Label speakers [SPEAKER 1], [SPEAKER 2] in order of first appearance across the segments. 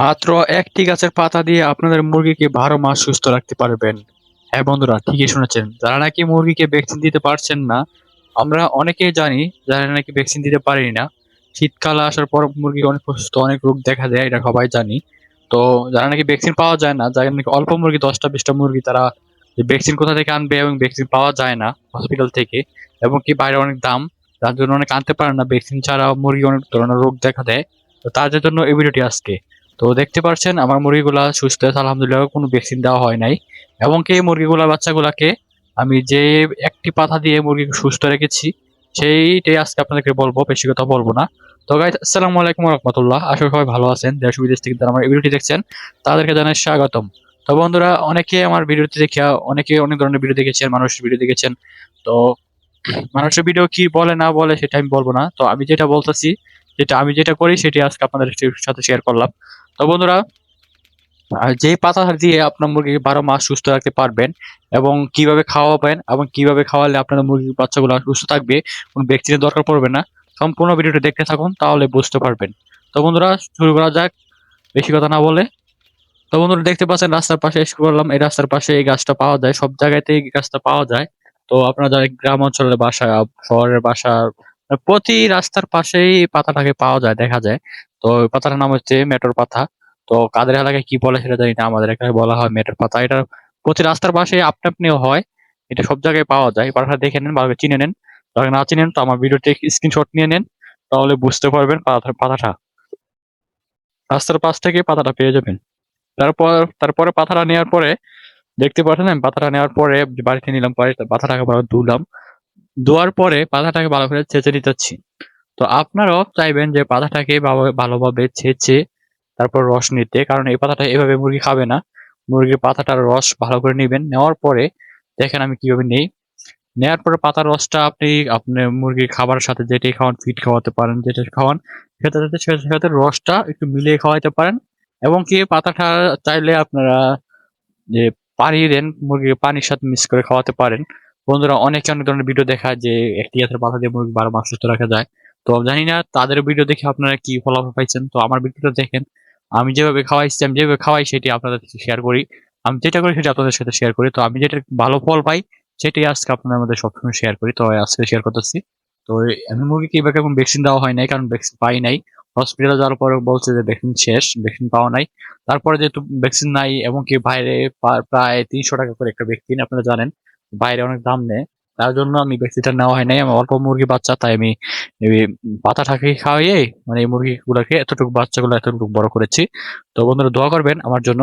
[SPEAKER 1] মাত্র একটি গাছের পাতা দিয়ে আপনাদের মুরগিকে বারো মাস সুস্থ রাখতে পারবেন। হ্যাঁ বন্ধুরা, ঠিকই শুনেছেন। যারা নাকি মুরগিকে ভ্যাকসিন দিতে পারছেন না, আমরা অনেকেই জানি যারা নাকি ভ্যাকসিন দিতে পারি না, শীতকাল আসার পর মুরগি অনেক অসুস্থ অনেক রোগ দেখা দেয়, এটা সবাই জানি। তো যারা নাকি ভ্যাকসিন পাওয়া যায় না, যারা নাকি অল্প মুরগি, দশটা বিশটা মুরগি তারা ভ্যাকসিন কোথা থেকে আনবে এবং ভ্যাকসিন পাওয়া যায় না হসপিটাল থেকে, এবং কি বাইরে অনেক দাম যার জন্য অনেক আনতে পারে না। ভ্যাকসিন ছাড়া মুরগি অনেক ধরনের রোগ দেখা দেয়। তো তাদের জন্য এই ভিডিওটি আজকে। তো দেখতে পাচ্ছেন আমার মুরগিগুলা সুস্থ আছে, আলহামদুলিল্লাহ, কোনো ভ্যাকসিন দেওয়া হয় নাই। এবং কি মুরগিগুলা, বাচ্চাগুলাকে আমি যে একটি পাতা দিয়ে মুরগি সুস্থ রেখেছি, সেইটাই আজকে আপনাদেরকে বলব, বেশি কথা বলব না। তো গাইজ আসসালামু আলাইকুম রহমতুল্লাহ। করি সবাই ভালো আছেন, দেশ বিদেশ থেকে যারা আমার ভিডিওটি দেখছেন, তাদেরকে জানাই স্বাগতম। তো বন্ধুরা অনেকে আমার ভিডিওটি দেখে অনেকে অনেক ধরনের ভিডিও দেখেছেন, মানুষের ভিডিও দেখেছেন। তো মানুষের ভিডিও কি বলে, না বলে, সেটা আমি বলব না। তো আমি যেটা বলতেছি, যেটা আমি যেটা করি সেটি আজকে আপনাদের সাথে শেয়ার করলাম। তো বন্ধুরা যে পাতা দিয়ে আপনার মুরগি বারো মাস সুস্থ রাখতে পারবেন এবং কীভাবে খাওয়াবেন এবং কীভাবে খাওয়ালে আপনার মুরগির বাচ্চাগুলো সুস্থ থাকবে, কোনো ভ্যাকসিনের দরকার পড়বে না। সম্পূর্ণ ভিডিওটি দেখতে থাকুন, তাহলে বুঝতে পারবেন। তো বন্ধুরা, শুরু করা যাক, বেশি কথা না বলে। তো বন্ধুরা, দেখতে পাচ্ছেন, রাস্তার পাশে এসে করলাম এই রাস্তার পাশে এই গাছটা পাওয়া যায়, সব জায়গাতেই এই গাছটা পাওয়া যায়। তো আপনারা যারা গ্রাম অঞ্চলের বাসা, শহরের বাসা প্রতি রাস্তার পাশেই পাতাটাকে পাওয়া যায়, দেখা যায়। তো পাতাটার নাম হচ্ছে মেটর পাতা। তো কাদের এলাকায় কি বলে সেটা জানি না, আমাদের এখানে বলা হয় মেটের পাতা। এটা প্রতি রাস্তার পাশে আপনি আপনিও হয়, এটা সব জায়গায় পাওয়া যায়। পাতাটা দেখে নেন ভাবে চিনে নেন। যারা না চিনেন, তো আমার ভিডিওতে স্ক্রিনশট নিয়ে নেন, তাহলে বুঝতে পারবেন পাতাটা। রাস্তার পাশ থেকে পাতাটা পেয়ে যাবেন। তারপর, তারপরে পাতাটা নেওয়ার পরে, দেখতে পাচ্ছেন পাতাটা নেওয়ার পরে বাড়িতে নিলাম পাতাটাকে ধুলাম। ধোয়ার পরে পাতাটাকে ভালো করে ছেঁচে দিতেছি তো আপনারাও চাইবেন যে পাতাটাকে ভালোভাবে ছেঁচে তারপর রস নিতে, কারণ এই পাতাটা এভাবে মুরগি খাবে না। মুরগির পাতাটার রস ভালো করে নেবেন। নেওয়ার পরে দেখেন আমি কীভাবে নেই। নেওয়ার পরে পাতার রসটা আপনি আপনি মুরগির খাবারের সাথে যেটাই খাওয়ান ফিট খাওয়াতে পারেন, যেটা খাওয়ান, সেটার সাথে সাথে রসটা একটু মিলিয়ে খাওয়াতে পারেন। এবং কি পাতাটা চাইলে আপনারা যে পানি দেন, মুরগির পানির সাথে মিক্স করে খাওয়াতে পারেন। বন্ধুরা, অনেকে অনেক ধরনের ভিডিও দেখায় যে একটি জাতের পাতা দিয়ে মুরগি বারো মাস সুস্থ রাখা যায়। তো জানি না তাদের ভিডিও দেখে আপনারা কি ফলাফল পাইছেন। তো আমার ভিডিওটা দেখেন, আমি যেভাবে খাওয়াইছি, আমি যেভাবে খাওয়াই সেটি আপনাদের শেয়ার করি। আমি যেটা করি সেটা আপনাদের সাথে শেয়ার করি। তো আমি যেটা ভালো ফল পাই সেটাই আজকে আপনাদের মধ্যে সবসময় শেয়ার করি। তো আজকে শেয়ার করতেছি। তো আমি মুরগিকে এবার এখন ভ্যাকসিন দেওয়া হয় নাই, কারণ ভ্যাকসিন পাই নাই। হসপিটালে যাওয়ার পরে বলছে যে ভ্যাকসিন শেষ ভ্যাকসিন পাওয়া নাই। তারপরে যেহেতু ভ্যাকসিন নাই এবং কি বাইরে প্রায় তিনশো টাকা করে একটা ভ্যাকসিন আপনারা জানেন। বাইরে অনেক দাম নেয়। তার জন্য আমি ভ্যাকসিনটা নেওয়া হয় নাই। আমার অল্প মুরগি বাচ্চা, তাই আমি এই পাতাটাকে খাওয়াইয়ে মানে এই মুরগিগুলোকে এতটুকু বাচ্চাগুলো এতটুকু বড় করেছি। তো বন্ধুরা দোয়া করবেন আমার জন্য।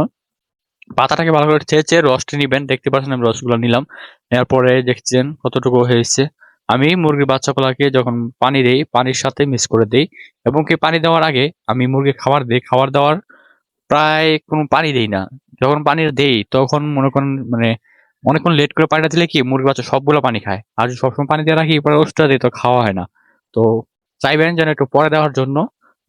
[SPEAKER 1] পাতাটাকে ভালো করে চেয়ে রসটি নিবেন। দেখতে পাচ্ছেন আমি রসগুলো নিলাম। নেওয়ার পরে দেখছেন কতটুকু হয়েছে। আমি মুরগির বাচ্চাগুলোকে যখন পানি দেই, পানির সাথে মিক্স করে দেই এবং কি পানি দেওয়ার আগে আমি মুরগি খাবার দিই। খাবার দেওয়ার প্রায় কোনো পানি দেই না। যখন পানি দেই, তখন মনে করেন মানে অনেকক্ষণ লেট করে পানিটা দিলে কি মুরগি বাচ্চা সবগুলো পানি খায়? আর যদি সবসময় পানি দিয়ে রাখি পরে ওষুধটা দিয়ে তো খাওয়া হয় না। তো চাইবেন যেন একটু পরে দেওয়ার জন্য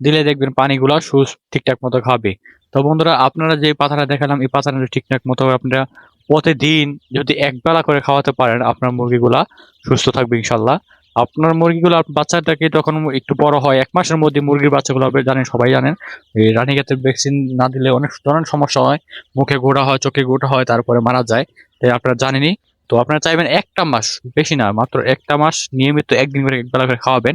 [SPEAKER 1] দিলে দেখবেন পানিগুলো সুস ঠিকঠাক মতো খাবে। তো বন্ধুরা, আপনারা যে পাতাটা দেখালাম, এই পাতাটা ঠিকঠাক মতো আপনারা প্রতিদিন যদি এক বেলা করে খাওয়াতে পারেন, আপনার মুরগিগুলা সুস্থ থাকবে ইনশাল্লাহ আপনার মুরগিগুলো বাচ্চাটাকে যখন একটু বড় হয়, এক মাসের মধ্যে মুরগির বাচ্চাগুলো হবে, জানেন, সবাই জানেন, এই রানীক্ষেতের ভ্যাকসিন না দিলে অনেক ধরনের সমস্যা হয়। মুখে গোড়া হয়, চোখে গোটা হয়, তারপরে মারা যায়। আপনারা জানেনই। তো আপনারা চাইবেন একটা মাস, বেশি না, মাত্র একটা মাস নিয়মিত একদিন করে এক বেলা করে খাওয়াবেন।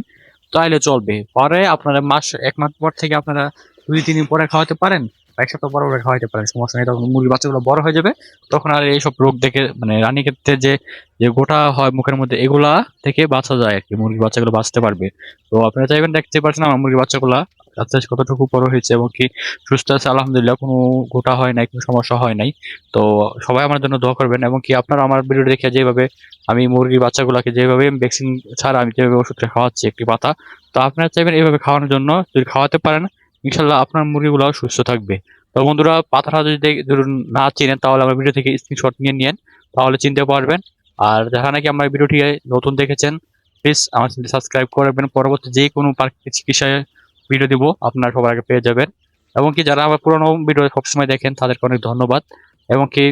[SPEAKER 1] তাহলে চলবে। পরে আপনারা মাস, এক মাস পর থেকে আপনারা দুই তিন দিন পরে খাওয়াতে পারেন এক সপ্তাহ পরে পরে খাওয়াতে পারেন, সমস্যা নেই। তখন মুরগির বাচ্চাগুলো বড় হয়ে যাবে, তখন আর এইসব রোগ দেখে মানে রানী ক্ষেত্রে যে যে গোটা হয় মুখের মধ্যে, এগুলা থেকে বাঁচা যায় আর কি, মুরগির বাচ্চাগুলো বাঁচতে পারবে। তো আপনারা চাইবেন দেখতে পারছেন আমার মুরগির বাচ্চাগুলা আস্তে আস্তে কতটুকু বড় হয়েছে এবং কি সুস্থ আছে? আলহামদুলিল্লাহ, কোনো গোটা হয় নাই, কোনো সমস্যা হয় নাই। তো সবাই আমার জন্য দোয়া করবেন এবং কি আপনারা আমার ভিডিও দেখে যেভাবে আমি মুরগির বাচ্চাগুলোকে যেভাবে ভ্যাকসিন ছাড়া আমি যেভাবে ওষুধটা খাওয়াচ্ছি, একটি পাতা, তো আপনারা চাইবেন এইভাবে খাওয়ানোর জন্য। যদি খাওয়াতে পারেন, ইনশাল্লাহ আপনার মুরগিগুলো সুস্থ থাকবে। তো বন্ধুরা, পাতাটা যদি ধরুন না চিনেন, তাহলে আমার ভিডিও থেকে স্ক্রিনশট নিয়ে নিন তাহলে চিনতে পারবেন। আর যারা নাকি আমার ভিডিওটি নতুন দেখেছেন প্লিজ আমার চ্যানেলটি সাবস্ক্রাইব করবেন পরবর্তী যে কোনো প্রাকৃতিক চিকিৎসায় ভিডিও দিব, আপনারা সবার আগে পেয়ে যাবেন। এবং কি যারা আমার পুরনো ভিডিও সবসময় দেখেন, তাদেরকে অনেক ধন্যবাদ। এবং কি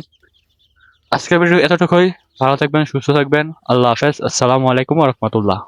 [SPEAKER 1] আজকের ভিডিও এতটুকুই। ভালো থাকবেন, সুস্থ থাকবেন। আল্লাহ হাফেজ। আসসালামু আলাইকুম রহমতুল্লাহ।